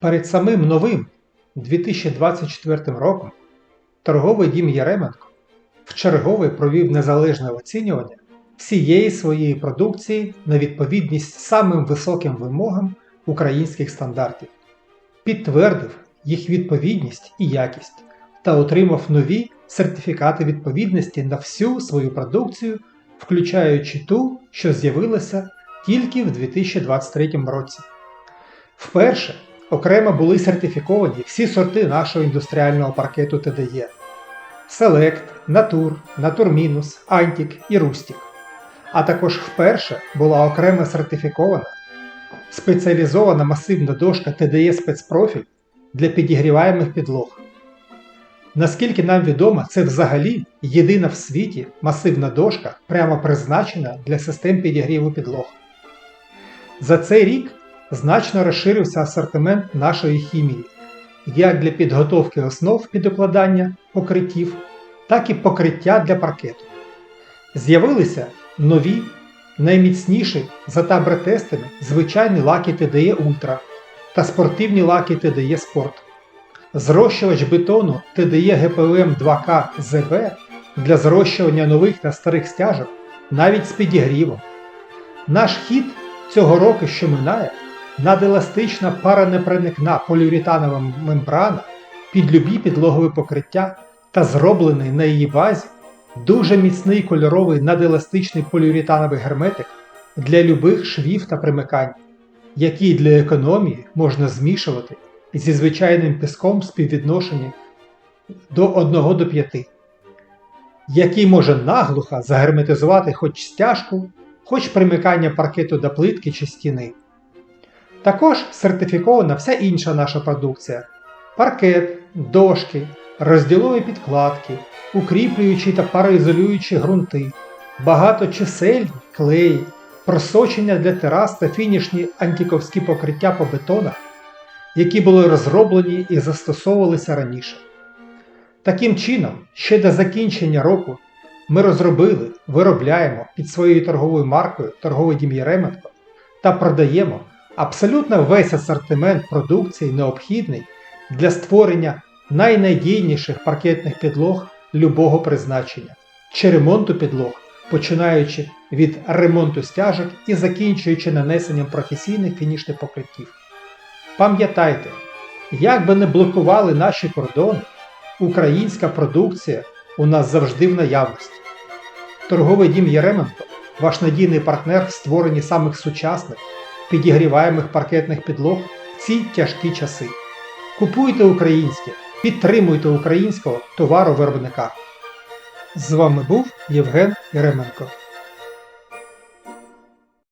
Перед самим новим 2024 роком торговий дім Яременко вчергове провів незалежне оцінювання всієї своєї продукції на відповідність самим високим вимогам українських стандартів, підтвердив їх відповідність і якість та отримав нові сертифікати відповідності на всю свою продукцію, включаючи ту, що з'явилася тільки в 2023 році. Вперше окремо були сертифіковані всі сорти нашого індустріального паркету ТДЄ Select, Natur, Naturminus, Antic і Rustic. А також вперше була окремо сертифікована спеціалізована масивна дошка TDE спецпрофіль для підігріваємих підлог. Наскільки нам відомо, це взагалі єдина в світі масивна дошка, прямо призначена для систем підігріву підлог. За цей рік значно розширився асортимент нашої хімії, як для підготовки основ під укладання покриттів, так і покриття для паркету. З'явилися нові, найміцніші за табретестами звичайні лаки TDE Ultra та спортивні лаки TDE Sport. Зрощувач бетону TDE GPLM 2K ZB для зрощування нових та старих стяжок навіть з підігрівом. Наш хід цього року, що минає, наделастична паранепроникна поліуретанова мембрана під любі підлогові покриття та зроблений на її базі дуже міцний кольоровий наделастичний поліуретановий герметик для любих швів та примикань, який для економії можна змішувати зі звичайним піском в співвідношенні до 1 до 5, який може наглухо загерметизувати хоч стяжку, хоч примикання паркету до плитки чи стіни. Також сертифікована вся інша наша продукція: паркет, дошки, розділові підкладки, укріплюючі та пароізолюючі ґрунти, багаточисельні клеї, просочення для терас та фінішні антиковські покриття по бетонах, які були розроблені і застосовувалися раніше. Таким чином, ще до закінчення року ми розробили, виробляємо під своєю торговою маркою торговий дім Єременко та продаємо абсолютно весь асортимент продукції необхідний для створення найнадійніших паркетних підлог любого призначення чи ремонту підлог, починаючи від ремонту стяжок і закінчуючи нанесенням професійних фінішних покриттів. Пам'ятайте, як би не блокували наші кордони, українська продукція у нас завжди в наявності. Торговий дім Єременко ваш надійний партнер в створенні самих сучасних, підігріваємих паркетних підлог в ці тяжкі часи. Купуйте українське, підтримуйте українського товаровиробника. З вами був Євген Єременко.